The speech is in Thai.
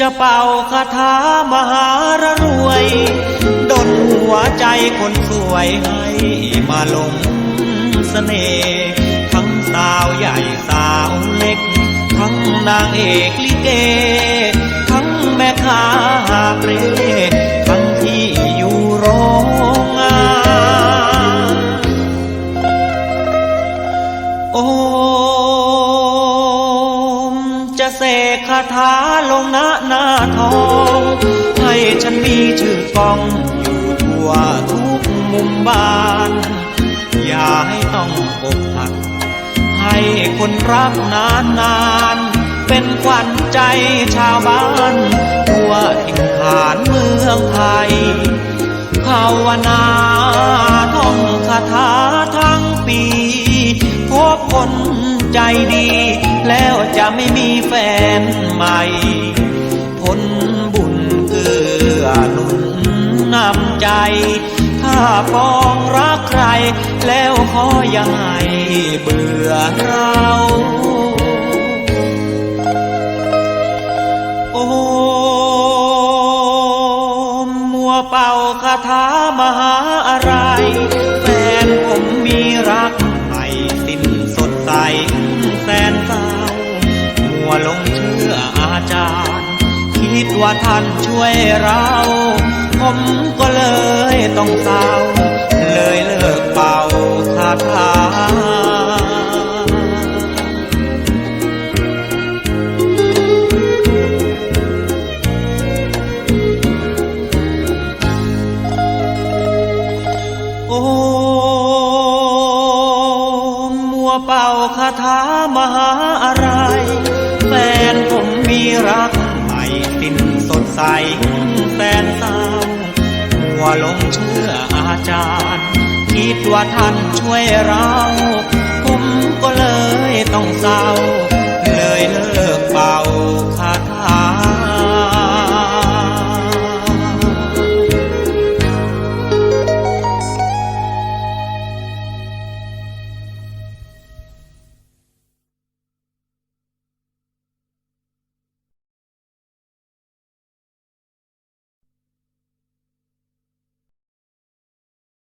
จะเป่าคาถามหารรวยดนหัวใจคนสวยให้มาลงเสน่ห์ทั้งสาวใหญ่สาวเล็ก ทั้งนางเอกลิเก ทั้งแม่ค้า เสกคาถาลงหน้าหน้าทอง ให้ฉันมีชื่อกองอยู่ทั่วทุกมุมบ้าน อย่าให้ต้องอกหัก ให้คนรักนานนานเป็นขวัญใจชาวบ้านทั่วถิ่นฐานเมืองไทยภาวนาท่องคาถาทั้งปี พบคนใจดี แล้วจะไม่มีแฟนใหม่ผลบุญเกื้อหนุนนำใจ ถ้าปองรักใคร แล้วขออย่าให้เบื่อเราโอมมัวเป่าคาถามหา คิดว่าท่านช่วยเรา ผมก็เลยต้องเศร้า เลยเลิกเป่าคาถาโอ้มัวเป่าคาถามหาอะไร ใสแสนเศร้าหัวลงเชื่ออาจารย์ คิดว่าท่านช่วยเรา